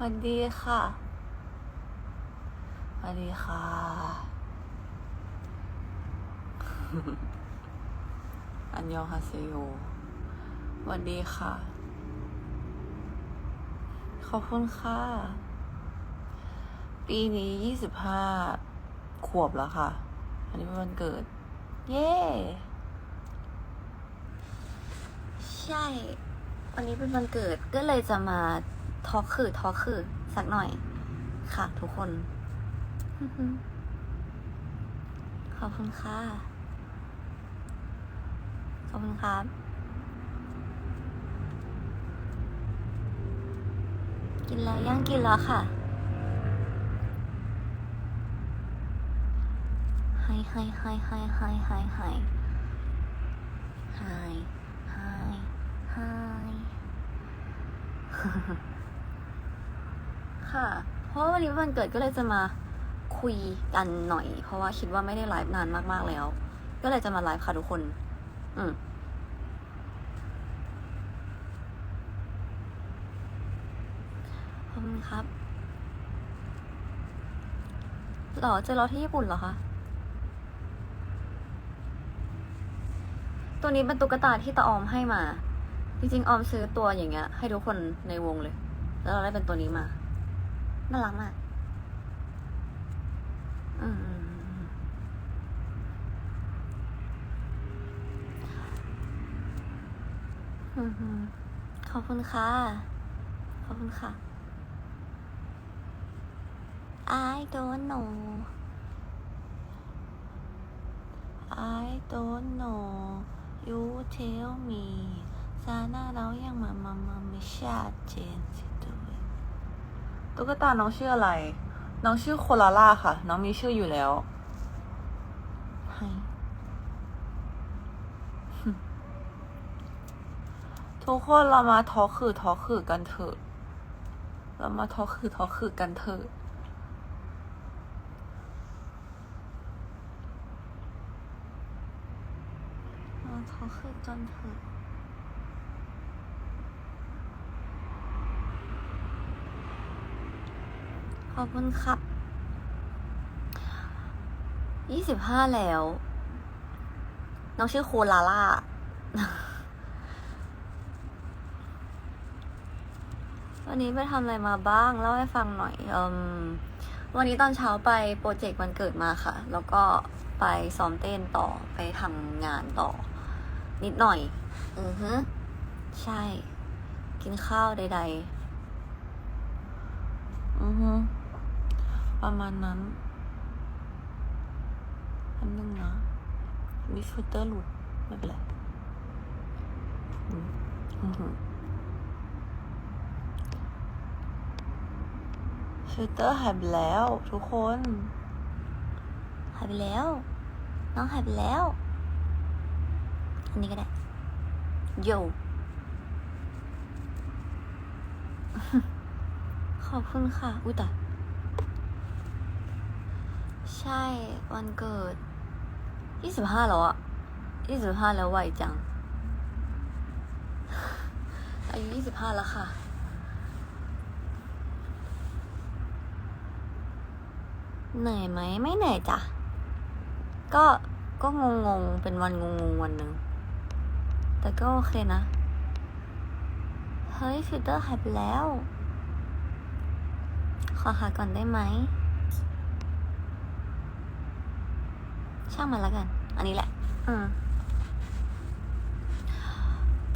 สวัสดีค่ะสวัสดีค่ะ อันยองฮาเซโยสวัสดีค่ะ ขอบคุณค่ะ ปีนี้ยี่สิบห้าขวบแล้วค่ะ อันนี้เป็นวันเกิด เย้ ใช่ วันนี้เป็นวันเกิดก็เลยจะมา ทอคือทอคือสักหน่อย ค่ะทุกคน ขอบคุณค่ะ ขอบคุณครับกินแล้วย่างกินแล้วค่ะให้ให้ให้ให้ให้ให้ให้ให้ให้ให้ ค่ะ เพราะวันนี้วันเกิดก็เลยจะมาคุยกันหน่อย เพราะว่าคิดว่าไม่ได้ไลฟ์นานมากๆแล้ว ก็เลยจะมาไลฟ์ค่ะทุกคน อืมขอบคุณครับหรอเจอเราที่ญี่ปุ่นเหรอคะตัวนี้เป็นตุ๊กตาที่ตาออมให้มา จริงๆ ออมซื้อตัวอย่างเงี้ย ให้ทุกคนในวงเลย แล้วเราได้เป็นตัวนี้มา น่ารักมากอืมอืมอืมขอบคุณค่ะ ขอบคุณค่ะ I don't know I don't know you tell me ซาน่าเรายังมามามาไม่ชัดเจนสิด้ว ตุ๊กตาน้องชื่ออะไร น้องชื่อโคลาล่าค่ะ น้องมีชื่ออยู่แล้วให้ทุกคนเรามาทอคือทอคือกันเถอะ เรามาทอคือทอคือกันเถอะเราขอคือกันเถอะ อบคุณครับยี่สิบห้าแล้ว น้องชื่อโคลาล่า วันนี้ไปทำอะไรมาบ้าง เล่าให้ฟังหน่อยอวันนี้ตอนเช้าไปโปรเจกต์วันเกิดมาค่ะ แล้วก็ไปซ้อมเต้นต่อ ไปทำงานต่อ นิดหน่อย อือฮึใช่ กินข้าวใดอือฮึ ประมาณนั้นอันนึงนะมีฟิลเตอร์หลุด ไม่เป็นไรฟิลเตอร์หายไปแล้ว ทุกคนหายไปแล้ว น้องหายไปแล้ว อันนี้ก็ได้โยขอบคุณค่ะ อุ้ยแต่ ใช่วันเกิดยี่สิบห้าแล้วอะยี่สิบห้าแล้วไวจัง อายุยี่สิบห้าแล้วค่ะ เหนื่อยไหมไม่เหนื่อยจ้ะ ก็ก็งงงเป็นวันงงงวันหนึ่ง แต่ก็โอเคนะ เฮ้ยฟิลเตอร์หายไปแล้ว ขอหาก่อนได้ไหม ช่างมันแล้วกัน อันนี้แหละอืม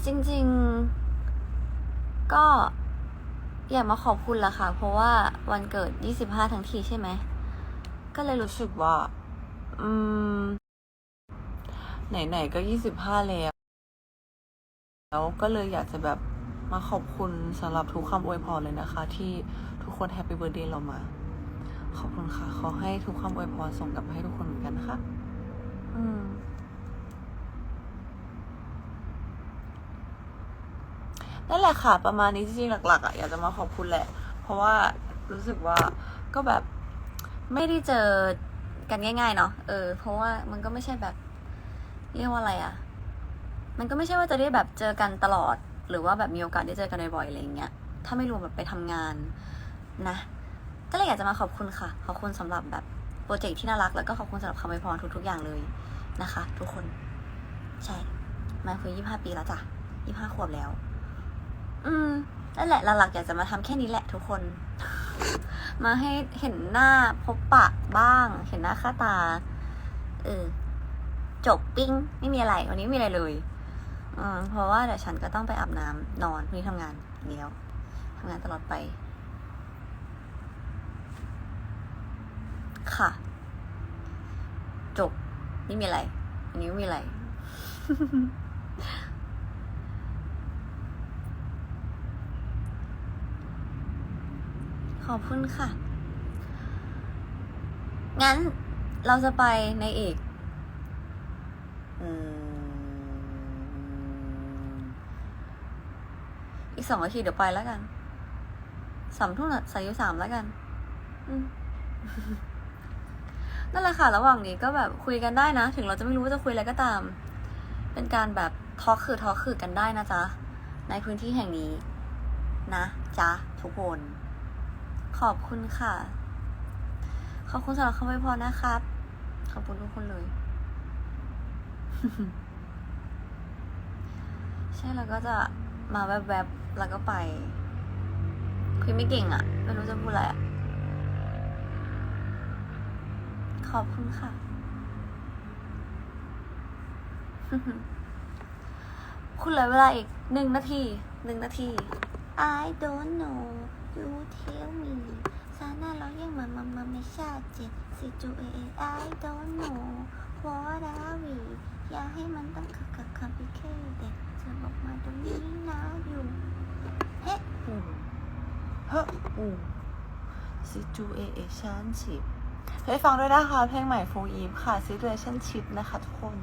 จริง ๆ ก็อยากมาขอบคุณละค่ะ เพราะว่าวันเกิด 25 ทั้งทีใช่ไหม ก็เลยรู้รู้สึกสึกว่า อืม ไหน ๆ ก็ยี่สิบห้าแล้ว แล้วก็เลยอยากจะแบบมาขอบคุณสำหรับทุกคำอวยพรเลยนะคะ ที่ทุกคนแฮปปี้เบ t ร์ a เดย์เรามา ขอบคุณค่ะ ขอให้ทุกคำอวยพรส่งกลับให้ทุกคนเหมือนกันนะคะ อืมนั่นแหละค่ะ ประมาณนี้จริงๆหลักๆอะอยากจะมาขอบคุณแหละ เพราะว่ารู้สึกว่าก็แบบไม่ได้เจอกันง่ายๆเนาะเออ เพราะว่ามันก็ไม่ใช่แบบ เรียกว่าอะไรอะ มันก็ไม่ใช่ว่าจะได้แบบเจอกันตลอด หรือว่าแบบมีโอกาสได้เจอกันบ่อยๆอะไรอย่างเงี้ยถ้าไม่รวมแบบไปทำงานนะ ก็เลยอยากจะมาขอบคุณค่ะ ขอบคุณสำหรับแบบ รเจกต์ที่น่ารัก แล้วก็ขอบคุณสำหรับคำอวยพรทุกๆอย่างเลยนะคะ ทุกคน ใช่มาคุยยี่ห้าปีแล้วจ้ะยี่ห้าขวบแล้ว อืมนั่นแหละหลักๆอยากจะมาทำแค่นี้แหละทุกคน มาให้เห็นหน้าพบปะบ้าง เห็นหน้าค่าตา เออจบปิ้ง ไม่มีอะไร วันนี้ไม่มีอะไรเลย อืมเพราะว่าเดี๋ยวฉันก็ต้องไปอาบน้ำนอนพรุ่งนี้ทำงานอีกแล้วทำงานตลอดไป ค่ะ จบ ไม่มีอะไร อันนี้ไม่มีอะไร ขอบคุณค่ะ งั้นเราจะไปในอีกอีกสองนาทีเดี๋ยวไปแล้วกันสามทุ่มสายสามแล้วกัน อืม นั่นแหละค่ะ ระหว่างนี้ก็แบบคุยกันได้นะ ถึงเราจะไม่รู้ว่าจะคุยอะไรก็ตาม เป็นการแบบทอคือทอคือกันได้นะจ๊ะ ในพื้นที่แห่งนี้ นะจ๊ะทุกคน ขอบคุณค่ะ ขอบคุณสำหรับคำอวยพรนะครับ ขอบคุณทุกคนเลย ใช่แล้วก็จะมาแวบๆแล้วก็ไป คุยไม่เก่งอะ่ะ ไม่รู้จะพูดอะไรอะ ขอบคุณค่ะ คุณเหลือเวลาอีกหนึ่งนาทีหนึ่งนาที I don't know you tell me ซาน่าเรายังมามามาไม่ชาเจน situation I don't know what are we อย่าให้มันต้องคักคักคักพิเคเด็กจะบอกมาตรงนี้นะอยู่เฮ้อืมเฮ้ออู situationship เฮ้ยฟังด้วยนะคะ เพลงใหม่ Full Eve ค่ะ situationship นะคะทุกคน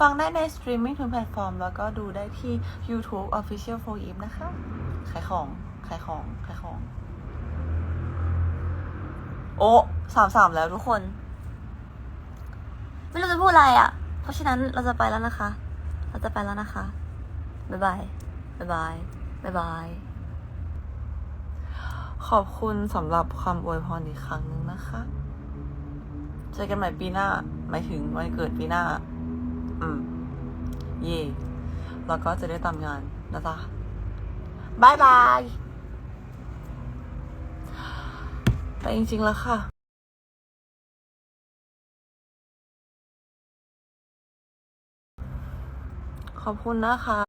ฟังได้ในสตรีมมิ่งทุกแพลตฟอร์ม แล้วก็ดูได้ที่ YouTube Official Full Eve นะคะ ขายของ ขายของ ขายของ โอ้สามสามแล้วทุกคน ไม่รู้จะพูดอะไรอะ่ะ เพราะฉะนั้นเราจะไปแล้วนะคะ เราจะไปแล้วนะคะ บ๊ายบาย บ๊ายบาย บ๊ายบายขอบคุณสำหรับความอวยพรอีกครั้งหนึ่งนะคะ เจอกันใหม่ปีหน้า หมายถึงวันเกิดปีหน้า อืม เย่แล้วก็จะได้ตามงานนะจ๊ะบายบายแต่จริงๆแล้วค่ะขอบคุณนะคะ